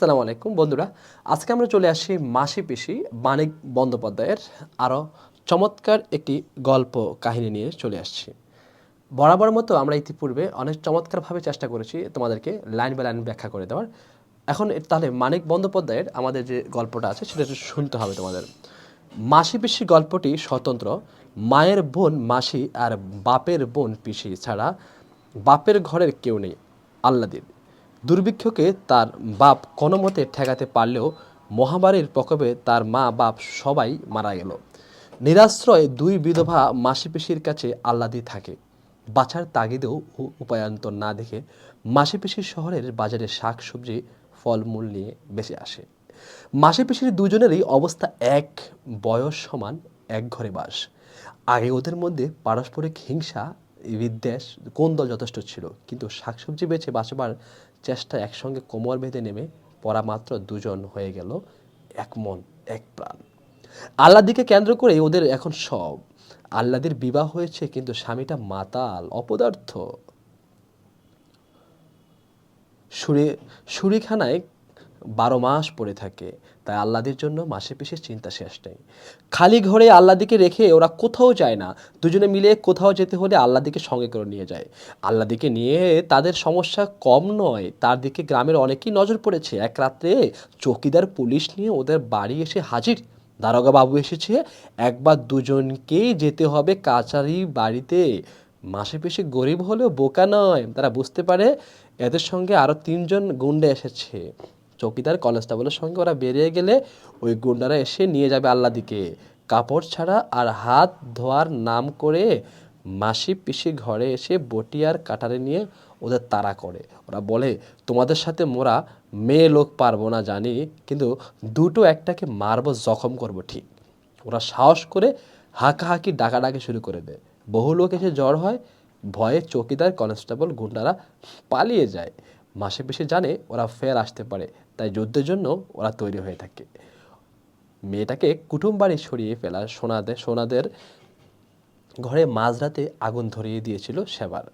আসসালামু আলাইকুম, বন্ধুরা। আজকে আমরা চলে আসি মাসি পিসি মানিক বন্দ্যোপাধ্যায়ের আরও চমৎকার একটি গল্প কাহিনী নিয়ে চলে আসছি। বরাবর মতো আমরা ইতিপূর্বে অনেক চমৎকারভাবে চেষ্টা করেছি তোমাদেরকে লাইন বাই লাইন ব্যাখ্যা করে দেওয়ার। এখন তাহলে মানিক বন্দ্যোপাধ্যায়ের আমাদের যে গল্পটা আছে, সেটা শুনতে হবে তোমাদের। মাসি পিসি গল্পটি স্বতন্ত্র, মায়ের বোন মাসি আর বাপের বোন পিসি ছাড়া বাপের ঘরের কেউ নেই, আল্লাদির। দুর্ভিক্ষকে তার বাপ কোনো মতে ঠেকাতে পারলেও মহামারীর প্রকোপে তার মা বাপ সবাই মারা গেল। নিরাশ্রয় দুই বিধবা মাসি পিসির কাছে আল্লাদি থাকে। বাছার তাগিদেও উপায়ান্তর না দেখে মাসি পিসির শহরের বাজারে শাক সবজি ফলমূল নিয়ে বেঁচে আসে। মাসি পিসির দুজনেরই অবস্থা এক, বয়স সমান এক ঘরে বাস। আগে ওদের মধ্যে পারস্পরিক হিংসা বিদ্বেষ কোন্দল যথেষ্ট ছিল? কিন্তু শাকসবজি বেছে বাঁচবার চেষ্টা একসঙ্গে কোমর বেঁধে নেমে পড়া মাত্র দুজন হয়ে গেল এক মন, এক প্রাণ। আল্লাদিকে কেন্দ্র করে ওদের এখন সব। আল্লাদের বিবাহ হয়েছে, কিন্তু স্বামীটা মাতাল, অপদার্থ। সুরে সুরিখানায় বারো মাস পড়ে থাকে। তাই আল্লাদের জন্য মাসে পিসের চিন্তা শেষ নেই। খালি ঘরে আল্লাদিকে রেখে ওরা কোথাও যায় না। দুজনে মিলে কোথাও যেতে হলে আল্লাদিকে সঙ্গে করে নিয়ে যায়। আল্লাদিকে নিয়ে তাদের সমস্যা কম নয়, তার দিকে গ্রামের অনেকেই নজর পড়েছে। এক রাত্রে চৌকিদার পুলিশ নিয়ে ওদের বাড়ি এসে হাজির। দারোগা বাবু এসেছে, একবার দুজনকেই যেতে হবে কাচারি বাড়িতে। মাসে পেশে গরিব হলেও বোকা নয়, তারা বুঝতে পারে। এদের সঙ্গে আরও তিনজন গুন্ডা এসেছে। চৌকিদার কনস্টেবলের সঙ্গে ওরা বেরিয়ে গেলে ওই গুন্ডারা এসে নিয়ে যাবে আল্লাদিকে কাপড় ছাড়া আর হাত ধোয়ার নাম করে মাসি পিসি ঘরে এসে বটি আর কাটারে নিয়ে ওদের তাড়া করে। ওরা বলে, তোমাদের সাথে মোরা মেয়ে লোক পারব না জানি, কিন্তু দুটো একটাকে মারবো, জখম করব ঠিক। ওরা সাহস করে হাঁকাহাঁকি, ডাকাডাকি শুরু করে দেয়। বহু লোক এসে জ্বর হয়। ভয়ে চৌকিদার কনস্টেবল গুন্ডারা পালিয়ে যায়। মাসে পিসে জানে ওরা ফের আসতে পারে। তাই যুদ্ধের জন্য ওরা তৈরি হয়ে থাকে। মেয়েটাকে কুটুম বাড়ি সরিয়ে ফেলা সোনাদের সোনাদের ঘরে মাঝরাতে আগুন ধরিয়ে দিয়েছিল সেবার।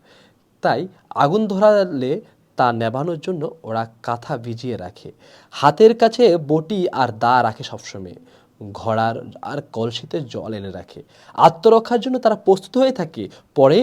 তাই আগুন ধরালে তা নেভানোর জন্য ওরা কাঁথা ভিজিয়ে রাখে। হাতের কাছে বটি আর দা রাখে সবসময়। ঘোড়ার আর কলসিতে জল এনে রাখে। আত্মরক্ষার জন্য তারা প্রস্তুত হয়ে থাকে। পরে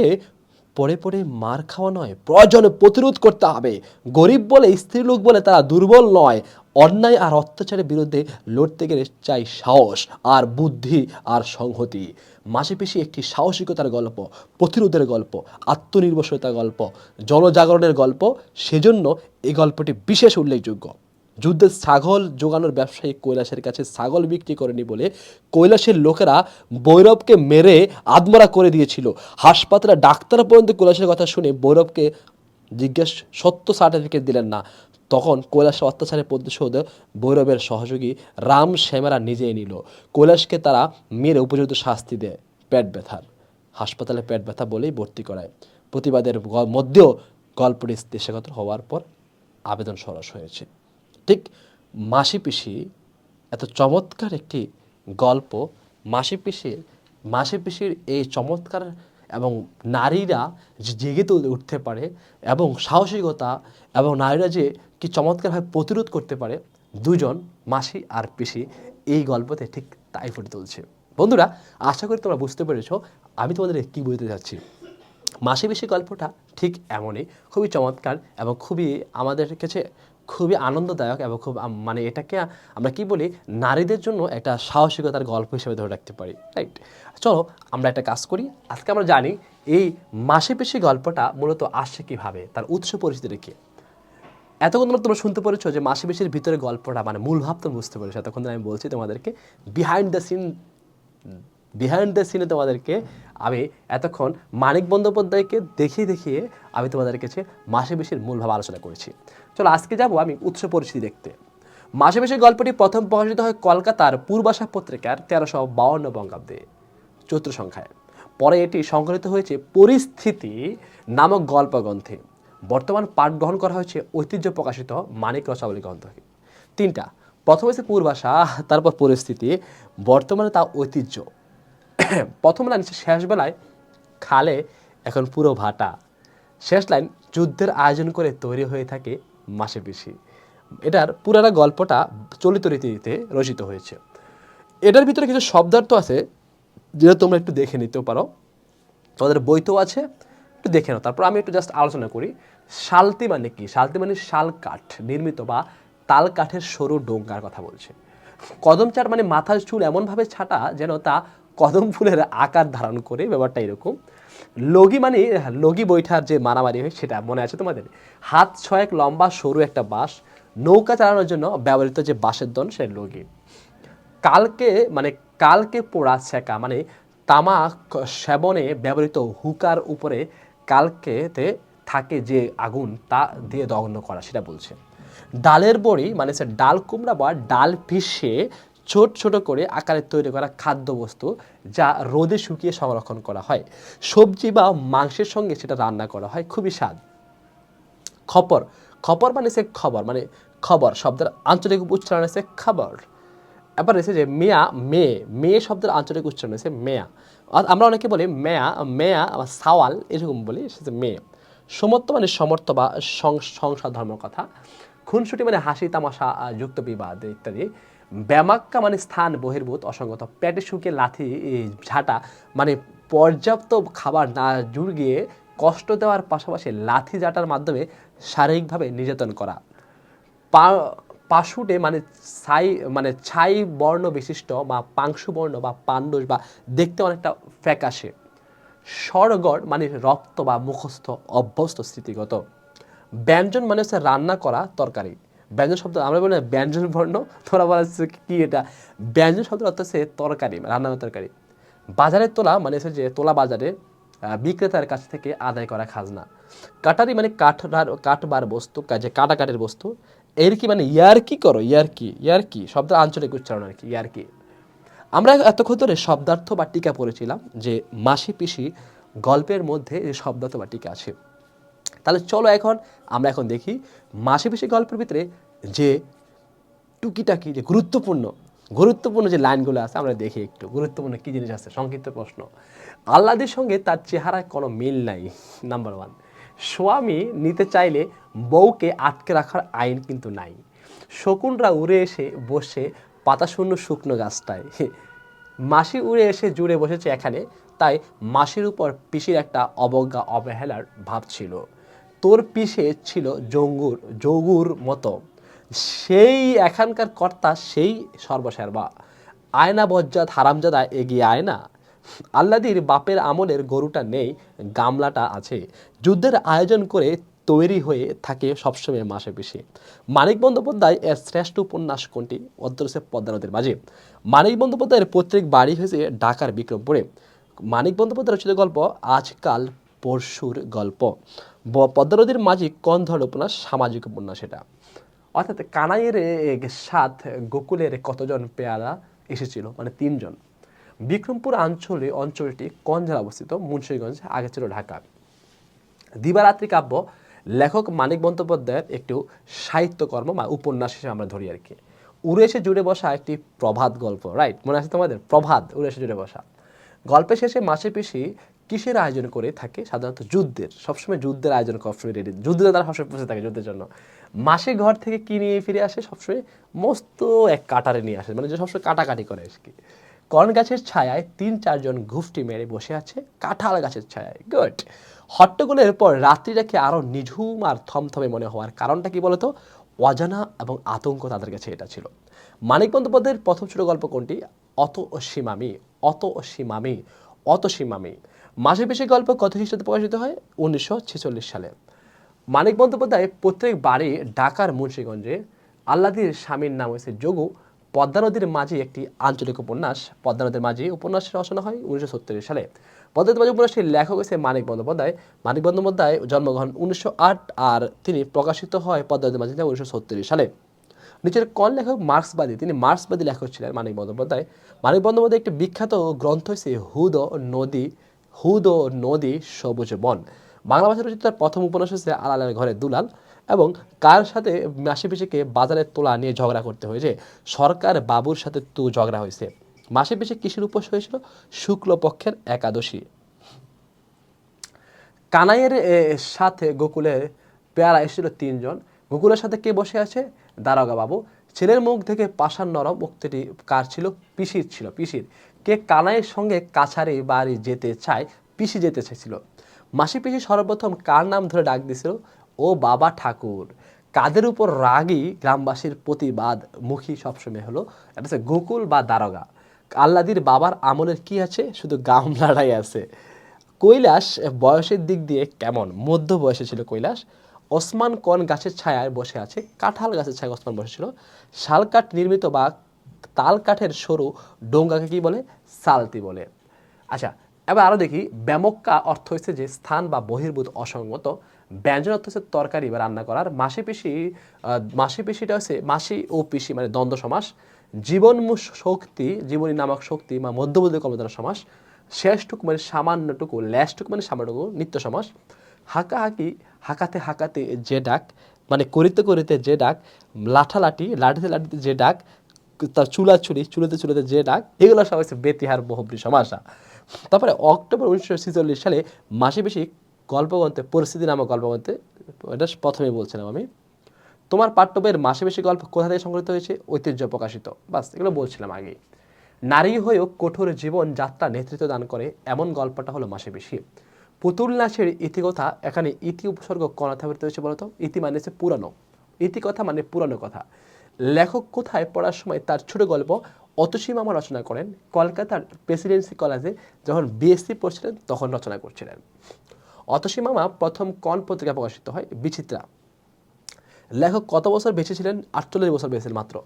পরে পরে মার খাওয়া নয়, প্রয়োজনে প্রতিরোধ করতে হবে। গরিব বলে, স্ত্রীলোক বলে তারা দুর্বল নয়। অন্যায় আর অত্যাচারের বিরুদ্ধে লড়তে গেলে চাই সাহস আর বুদ্ধি আর সংহতি। মাসে পিসি একটি সাহসিকতার গল্প, প্রতিরোধের গল্প, আত্মনির্ভরশীলতার গল্প, জনজাগরণের গল্প, সেজন্য এই গল্পটি বিশেষ উল্লেখযোগ্য। যুদ্ধে ছাগল যোগানোর ব্যবসায়ী কৈলাসের কাছে ছাগল বিক্রি করেনি বলে কৈলাসের লোকেরা বৈরবকে মেরে আদমরা করে দিয়েছিল। হাসপাতালে ডাক্তার পর্যন্ত কৈলাসের কথা শুনে বৈরবকে জিজ্ঞেস, সত্য সার্টিফিকেট দিলেন না। তখন কৈলাসের অত্যাচারের প্রতিশোধ বৈরবের সহযোগী রাম শ্যামেরা নিজেই নিল। কৈলাসকে তারা মেরে উপযুক্ত শাস্তি দেয় পেট ব্যথার। হাসপাতালে পেট ব্যথা বলেই ভর্তি করায়। প্রতিবাদের মধ্যেও গল্পটি দেশাগত হওয়ার পর আবেদন সরস হয়েছে। ঠিক মাসি পিসি এত চমৎকার একটি গল্প। মাসি পিসির মাসি পিসির এই চমৎকার এবং নারীরা যে জেগে তুলে উঠতে পারে এবং সাহসিকতা এবং নারীরা যে কি চমৎকারভাবে প্রতিরোধ করতে পারে, দুজন, মাসি আর পিসি এই গল্পতে ঠিক তাই ফুটে তুলছে। বন্ধুরা, আশা করি তোমরা বুঝতে পেরেছ আমি তোমাদের কি বলতে চাচ্ছি। মাসে বেশি গল্পটা ঠিক এমনই, খুবই চমৎকার এবং খুবই আমাদের কাছে খুবই আনন্দদায়ক এবং খুব মানে এটাকে আমরা কি বলি, নারীদের জন্য একটা সাহসিকতার গল্প হিসেবে ধরে রাখতে পারি রাইট চলো আমরা একটা কাজ করি, আজকে আমরা জানি এই মাসে পেশি গল্পটা মূলত আসছে কীভাবে, তার উৎস পরিস্থিতি কি। এতক্ষণ তোমরা তোমরা শুনতে পেরেছ যে মাসি পিসির ভিতরে গল্পটা মানে মূল ভাব তুমি বুঝতে পেরেছ, এতক্ষণ আমি বলছি তোমাদেরকে behind the scene behind the সিনে তোমাদেরকে আমি এতক্ষণ মানিক বন্দ্যোপাধ্যায়কে দেখিয়ে দেখিয়ে আমি তোমাদের কাছে মাসে বেশির মূলভাবে আলোচনা করেছি। চলো আজকে যাব আমি উৎস পরিস্থিতি দেখতে। মাসে মাসে গল্পটি প্রথম প্রকাশিত হয় কলকাতার পূর্বাশা পত্রিকার তেরোশো বাউন্ন বঙ্গাব্দে, চৈত্র সংখ্যায়। পরে এটি সংকলিত হয়েছে পরিস্থিতি নামক গল্পগ্রন্থে। বর্তমান পাঠ গ্রহণ করা হয়েছে ঐতিহ্য প্রকাশিত মানিক রসাবলী গ্রন্থ থেকে তিনটা, প্রথম হচ্ছে পূর্বাশা, তারপর পরিস্থিতি, বর্তমানে তা ঐতিহ্য। প্রথম লাইন শেষ বেলায়, খালে এখন পুরো ভাটা। শেষ লাইন যুদ্ধের আয়োজন করে তৈরি হয়ে থাকে মাসে পিসি এটার পুরানা গল্পটা চলিত রীতিতে রচিত হয়েছে। এটার ভিতরে কিছু শব্দার্থ আছে, যেটা তোমরা একটু দেখে নিতেও পারো। তোমাদের বইতেও আছে, একটু দেখে নাও। তারপর আমি একটু জাস্ট আলোচনা করি। শালতি মানে কি? শালতি মানে শাল কাঠ, নির্মিত বা তাল কাঠের সরু ডোঙ্গার কথা বলছে। কদম চার মানে মাথার চুল এমনভাবে ছাটা যেন তা কদম ফুলের আকার ধারণ করে, ব্যাপারটা এরকম। লগি মানে লগি বৈঠার যে মারামারি হয় সেটা মনে আছে তোমাদের? হাত ছয়েক লম্বা, সরু একটা বাঁশ, নৌকা চালানোর জন্য ব্যবহৃত যে বাঁশের দন, সে লগি। কালকে মানে কালকে পোড়া ছেঁকা মানে তামাক সেবনে ব্যবহৃত হুকার উপরে কালকেতে থাকে যে আগুন, তা দিয়ে দগ্ন করা, সেটা বলছে। ডালের বড়ি মানে সে ডাল কুমড়া বা ডাল পিষে ছোট ছোট করে আকারে তৈরি করা খাদ্যবস্তু যা রোদে শুকিয়ে সংরক্ষণ করা হয়। সবজি বা মাংসের সঙ্গে সেটা রান্না করা হয়, খুবই স্বাদ। খপর খপর মানে সে খবর মানে খবর শব্দের আঞ্চলিক উচ্চারণ আছে খবর। এবার এসে যে মেয়া মেয়ে মেয়ে শব্দের আঞ্চলিক উচ্চারণ আছে মেয়া। আমরা অনেকে বলি মেয়া মেয়া বা সাওয়াল, এরকম বলি, সে মেয়ে। সমর্থ মানে সমর্থ বা সংসার ধর্মের কথা। খুনসুটি মানে হাসি, তামাশা যুক্ত বিবাদ ইত্যাদি। ব্যামাক্কা মানে স্থান বহির্ভূত অসঙ্গত পেটে শুকিয়ে লাথি ঝাঁটা মানে পর্যাপ্ত খাবার না জুড়িয়ে কষ্ট দেওয়ার পাশাপাশি লাথি ঝাঁটার মাধ্যমে শারীরিকভাবে নির্যাতন করা। পা- পাশুটে মানে ছাই মানে ছাই বর্ণ বিশিষ্ট বা পাংশু বর্ণ বা পাণ্ডুস বা দেখতে অনেকটা ফ্যাকাশে। স্বরগড় মানে রক্ত বা মুখস্থ অভ্যস্ত স্মৃতিগত ব্যঞ্জন মানে হচ্ছে রান্না করা তরকারি। ব্যঞ্জন শব্দ, আমরা বলি না ব্যঞ্জন বর্ণ, তোরা বলা কি এটা? ব্যঞ্জন শব্দ অর্থ হচ্ছে তরকারি রান্নার তরকারি। বাজারে তোলা মানে হচ্ছে যে তোলা বাজারে বিক্রেতার কাছ থেকে আদায় করা খাজনা। কাটারি মানে কাঠরার কাঠবার বস্তু কাজে কাটাকাটির বস্তু। এর কি মানে ইয়ার কি করো ইয়ার কি ইয়ার কি শব্দের আঞ্চলিক উচ্চারণ আর কি ইয়ার কি আমরা এতক্ষণ ধরে শব্দার্থ বা টিকা পড়েছিলাম যে মাসি পিসি গল্পের মধ্যে যে শব্দার্থ বা টিকা আছে। তাহলে চলো এখন আমরা এখন দেখি মাসি পিসি গল্পের ভিতরে যে টুকিটাকি, যে গুরুত্বপূর্ণ গুরুত্বপূর্ণ যে লাইনগুলো আছে, আমরা দেখি একটু। গুরুত্বপূর্ণ কী জিনিস আছে? সংক্ষিপ্ত প্রশ্ন। আল্লাদের সঙ্গে তার চেহারায় কোনো মিল নাই নাম্বার ওয়ান স্বামী নিতে চাইলে বউকে আটকে রাখার আইন কিন্তু নাই। শকুনরা উড়ে এসে বসে পাতাশূন্য শুকনো গাছটায়। মাসি উড়ে এসে জুড়ে বসেছে এখানে, তাই মাসির উপর পিসির একটা অবজ্ঞা, অবহেলার ভাব ছিল। তোর পিসে ছিল জঙ্গুর যোগুর মতো। সেই এখানকার কর্তা সেই সর্বসেরবা আয়না বজ্জাত হারামজাদা এগিয়ে আয় না। আল্লাদির বাপের আমলের গরুটা নেই, গামলাটা আছে। যুদ্ধের আয়োজন করে তৈরি হয়ে থাকে সবসময় মাসে পিসে মানিক বন্দ্যোপাধ্যায় এর শ্রেষ্ঠ উপন্যাস কোনটি? উত্তর হচ্ছে পদ্মা নদীর মাঝে। মানিক বন্দ্যোপাধ্যায়ের পৈতৃক বাড়ি হয়েছে ঢাকার বিক্রমপুরে। মানিক বন্দ্যোপাধ্যায় রচিত গল্প, আজকাল পরশুর গল্প। ব- পদ্মা নদীর মাঝি কোন ধরনের উপন্যাস সামাজিক উপন্যাস এটা। অর্থাৎ কানাইয়ের সাত গোকুলের কতজন পেয়ারা এসেছিল? মানে তিনজন। বিক্রমপুর অঞ্চলে অঞ্চলটি কোন জেলা অবস্থিত, মুন্সিগঞ্জ, আগে ছিল ঢাকা। দিবারাত্রি কাব্য, লেখক মানিক বন্দ্যোপাধ্যায়ের একটু সাহিত্যকর্ম বা উপন্যাস হিসেবে আমরা ধরি আর কি। উড়ে জুড়ে বসা একটি প্রভাত গল্প রাইট মনে আছে তোমাদের? প্রভাত উড়ে জুড়ে বসা। গল্পের শেষে মাসে পিসি কিসের আয়োজন করে থাকে? সাধারণত যুদ্ধের, সবসময় যুদ্ধের আয়োজন সবসময় রেডি যুদ্ধে তারা সবসময় বসে থাকে যুদ্ধের জন্য। মাসে ঘর থেকে কি নিয়ে ফিরে আসে? সবসময় মস্ত এক কাটারে নিয়ে আসে। মানে যে সবসময় কাটাকাটি করে আর কি। করন গাছের ছায়ায় তিন চারজন ঘুফটি মেরে বসে আছে, কাঁঠাল গাছের ছায়ায়। গুড হট্টগোলের পর রাত্রিটাকে আরও নিঝুম আর থমথমে মনে হওয়ার কারণটা কি বলতো? অজানা এবং আতঙ্ক তাদের কাছে এটা ছিল। মানিক বন্দ্যোপাধ্যায়ের প্রথম ছোট গল্প কোনটি? অত সীমামি অত সীমামি অত সীমামি। মাসে বেশি গল্প কত খ্রিস্টাব্দে প্রকাশিত হয়? উনিশশো ছেচল্লিশ সালে। মানিক বন্দ্যোপাধ্যায় প্রত্যেক বাড়ি ঢাকার মুন্সিগঞ্জে আল্লাদির স্বামীর নাম হয়েছে যোগু। পদ্মা নদীর মাঝি একটি আঞ্চলিক উপন্যাস। পদ্মা নদীর মাঝি উপন্যাসের রচনা হয় উনিশশো সত্তর সালে। পদ্মা মাঝি উপন্যাসটির লেখক হয়েছে মানিক বন্দ্যোপাধ্যায়। মানিক বন্দ্যোপাধ্যায় জন্মগ্রহণ উনিশশো আট আর তিনি প্রকাশিত হয় পদ্মা নদীর মাঝিতে উনিশশো সালে। নিচের কোন লেখক মার্ক্সবাদী। তিনি মার্ক্সবাদী লেখক ছিলেন মানিক বন্দ্যোপাধ্যায়। মানিক বন্দ্যোপাধ্যায় একটি বিখ্যাত গ্রন্থ হয়েছে হুদ নদী। হুদ ও নদী সবুজ বন। বাংলা ভাষায় রচিত তার প্রথম উপন্যাস হচ্ছে আলালের ঘরে দুলাল এবং কার সাথে মাসি পিসিকে বাজারে তোলা নিয়ে ঝগড়া করতে হয়েছে? সরকার বাবুর সাথে তু ঝগড়া হয়েছে। মাসি পিসি কিসের উপোস হয়েছিল? শুক্লপক্ষের একাদশী। কানাইয়ের সাথে গোকুলের পেয়ারা এসেছিল তিনজন। গোকুলের সাথে কে বসে আছে? দারোগা বাবু ছেলের মুখ থেকে পাষাণ নরম উক্তিটি কার ছিল? পিসির ছিল, পিসির। কে কানাইয়ের সঙ্গে কাছারি বাড়ি যেতে চায়, পিসি যেতে চাইছিল। মাসি পিসি সর্বপ্রথম কার নাম ধরে ডাক দিছিল ও বাবা ঠাকুর। কাদের উপর রাগী গ্রামবাসীর প্রতিবাদ মুখী সবসময় হলো, এটা হচ্ছে গোকুল বা দারোগা। আল্লাদির বাবার আমলের কি আছে? শুধু গামলাটাই আছে। কৈলাস বয়সের দিক দিয়ে কেমন? মধ্য বয়সে ছিল কৈলাস। ওসমান কোন গাছের ছায়ায় বসে আছে? কাঁঠাল গাছের ছায়ায় ওসমান বসেছিল শালকাঠ নির্মিত বা তাল কাঠের সরু ডোঙ্গাকে কি বলে? সালতি বলে। আচ্ছা এবার আরও দেখি, ব্যামক্কা অর্থ হচ্ছে যে স্থান বা বহির্ভূত অসঙ্গত। ব্যঞ্জন অর্থ হচ্ছে তরকারি বা রান্না করার। মাসি পিসি মাসি পিসিটা হচ্ছে মাসি ও পিসি মানে দ্বন্দ্ব সমাস। জীবন শক্তি, জীবনী নামক শক্তি বা মধ্যবর্তী কর্মধারা সমাস। শেষটুকু মানে সামান্যটুকু ল্যাশটুকু মানে সামান্যটুকু, নিত্য সমাস। হাঁকাহাঁকি, হাঁকাতে হাঁকাতে যে ডাক মানে করিতে করিতে যে ডাক, লাঠালাঠি, লাঠিতে লাঠিতে যে ডাক তার চুলাচুরি চুলোতে চুলোতে যে ডাক এগুলো সব হচ্ছে বেতিহার বহুব্রী সমাসা। তারপরে অক্টোবর উনিশশো ছেচল্লিশ সালে মাসে বেশি গল্পগ্রন্থে, পরিস্থিতি নামক গল্পগ্রন্থে, এটা প্রথমে বলছিলাম আমি, তোমার পাঠ্য বইয়ের মাসে বেশি গল্প কোথা থেকে সংগৃহীত হয়েছে? ঐতিহ্য প্রকাশিত। বাস, এগুলো বলছিলাম আগে নারী হয়েও কঠোর জীবন যাত্রা নেতৃত্ব দান করে, এমন গল্পটা হলো মাসে বেশি। পুতুল নাচের ইতিকথা, এখানে ইতি উপসর্গ কণাতে ব্যবহৃত হয়েছে বলতো? ইতি মানে হচ্ছে পুরানো। ইতিকথা মানে পুরানো কথা। লেখক কোথায় পড়ার সময় তার ছোট গল্প অতসী মামা রচনা করেন? কলকাতার প্রেসিডেন্সি কলেজে যখন বিএসসি পড়ছিলেন, তখন রচনা করছিলেন। অতসী মামা প্রথম কন পত্রিকা প্রকাশিত হয়? বিচিত্রা। লেখক কত বছর বেঁচে ছিলেন? আটচল্লিশ বছর বেঁচেছিলেন মাত্র।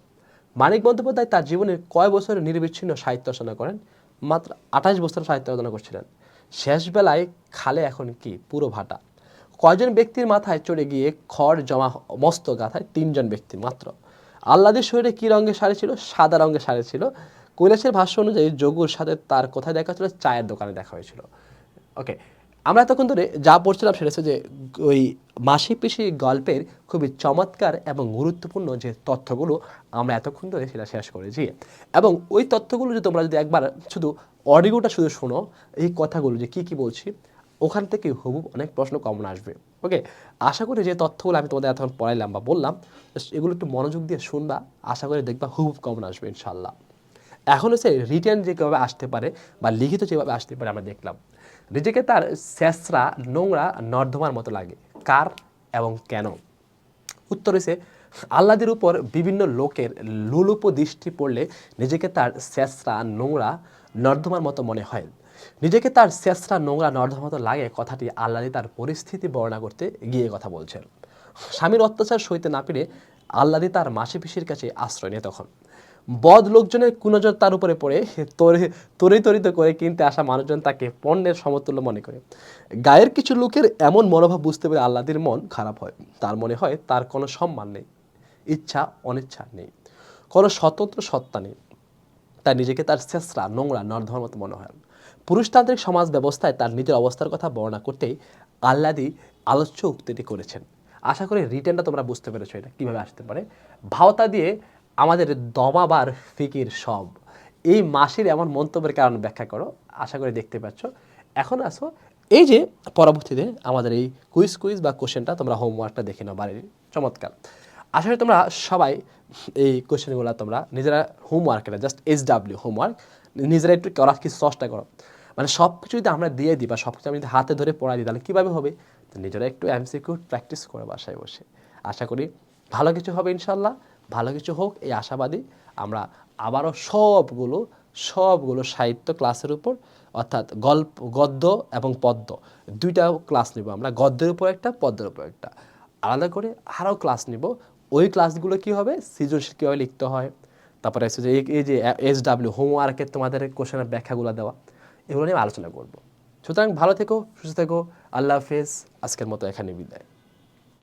মানিক বন্দ্যোপাধ্যায় তার জীবনে কয় বছর নির্বিচ্ছিন্ন সাহিত্য রচনা করেন? মাত্র আঠাশ বছর সাহিত্য রচনা করছিলেন। শেষ বেলায় খালে এখন কি? পুরো ভাটা। কয়জন ব্যক্তির মাথায় চড়ে গিয়ে খড় জমা মস্ত গাথায়? তিনজন ব্যক্তি মাত্র। আল্লাদের শরীরে কী রঙের শাড়ি ছিল? সাদা রঙের শাড়ি ছিল। কৈলাসের ভাষ্য অনুযায়ী যোগুর সাথে তার কোথায় দেখা ছিল চায়ের দোকানে দেখা হয়েছিল। ওকে আমরা এতক্ষণ ধরে যা পড়ছিলাম সেটা হচ্ছে যে ওই মাসি পিসি গল্পের খুবই চমৎকার এবং গুরুত্বপূর্ণ যে তথ্যগুলো আমরা এতক্ষণ ধরে সেটা শেষ করেছি। এবং ওই তথ্যগুলো যদি তোমরা যদি একবার শুধু অডিওটা শুধু শোনো, এই কথাগুলো যে কি কি বলছি, ওখান থেকে হুবুব অনেক প্রশ্ন কমন আসবে। ওকে আশা করি যে তথ্যগুলো আমি তোমাদের এতক্ষণ পড়াইলাম বা বললাম এগুলো একটু মনোযোগ দিয়ে শুনবা, আশা করি দেখবা হুবুব কমন আসবে ইনশাল্লাহ এখন হচ্ছে রিটার্ন যে কীভাবে আসতে পারে বা লিখিত যেভাবে আসতে পারে আমরা দেখলাম। নিজেকে তার স্যাঁচড়া নোংরা, নর্দমার মতো লাগে। কার এবং কেন? উত্তর হয়েছে আল্লাদের উপর বিভিন্ন লোকের লোলুপ দৃষ্টি পড়লে নিজেকে তার স্যাঁচড়া নোংরা, নর্দমার মতো মনে হয়। নিজেকে তার স্যাঁচড়া নোংরা নর্দমার মতো লাগে কথাটি আল্লাদি তার পরিস্থিতি বর্ণনা করতে গিয়ে কথা বলছেন। স্বামীর অত্যাচার সইতে না পেরে আল্লাদি তার মাসি পিসির কাছে আশ্রয় নেয় তখন। বদ লোকজনের কুনজর তার উপরে পড়ে তরে তরিতরিত করে কিনতে আসা মানুষজন তাকে পণ্যের সমতুল্য মনে করে। গায়ের কিছু লোকের এমন মনোভাব বুঝতে পেরে আল্লাদির মন খারাপ হয়। তার মনে হয় তার কোনো সম্মান নেই, ইচ্ছা অনিচ্ছা নেই, কোনো স্বতন্ত্র সত্তা নেই। তার নিজেকে তার শেষরা নোংরা নর্ধমার মতো মনে হয়। পুরুষতান্ত্রিক সমাজ ব্যবস্থায় তার নিজের অবস্থার কথা বর্ণনা করতেই আল্লাদি আলোচ্য উক্তিটি করেছেন। আশা করি রিটার্নটা তোমরা বুঝতে পেরেছ এটা কীভাবে আসতে পারে। ভাওতা দিয়ে আমাদের দমাবার ফিকির সব। এই মাসির এমন মন্তব্যের কারণ ব্যাখ্যা করো, আশা করি দেখতে পাচ্ছ। এখন আসো, এই যে পরবর্তীতে আমাদের এই কুইজ কুইজ বা কোশ্চেনটা তোমরা হোমওয়ার্কটা দেখে নাও বাড়ির। চমৎকার। আসলে তোমরা সবাই এই কোশ্চেনগুলো তোমরা নিজেরা হোমওয়ার্ক এটা জাস্ট এস ডাব্লিউ হোমওয়ার্ক। নিজেরা একটু করা কিছু চেষ্টা করো। মানে সব কিছু যদি আমরা দিয়ে দিই বা সব কিছু আমি যদি হাতে ধরে পড়াই দিই, তাহলে কীভাবে হবে? তো নিজেরা একটু এমসিকিউ প্র্যাকটিস করে বাসায় বসে। আশা করি ভালো কিছু হবে ইনশাল্লাহ ভালো কিছু হোক, এই আশাবাদী আমরা আবারও সবগুলো সবগুলো সাহিত্য ক্লাসের উপর, অর্থাৎ গল্প, গদ্য এবং পদ্য দুইটা ক্লাস নিব আমরা। গদ্যের উপর একটা পদ্মের উপর একটা। আলাদা করে আরও ক্লাস নিব। ওই ক্লাসগুলো কী হবে? সৃজনশীল কীভাবে লিখতে হয়? তারপরে এই যে এস ডাব্লিউ হোমওয়ার্কের তোমাদের কোশ্চেনের ব্যাখ্যাগুলো দেওয়া। এগুলো নিয়ে আলোচনা করব। সুতরাং ভালো থেকো, সুস্থ থেকো। আল্লাহ হাফেজ। আজকের মতো এখানে বিদায়।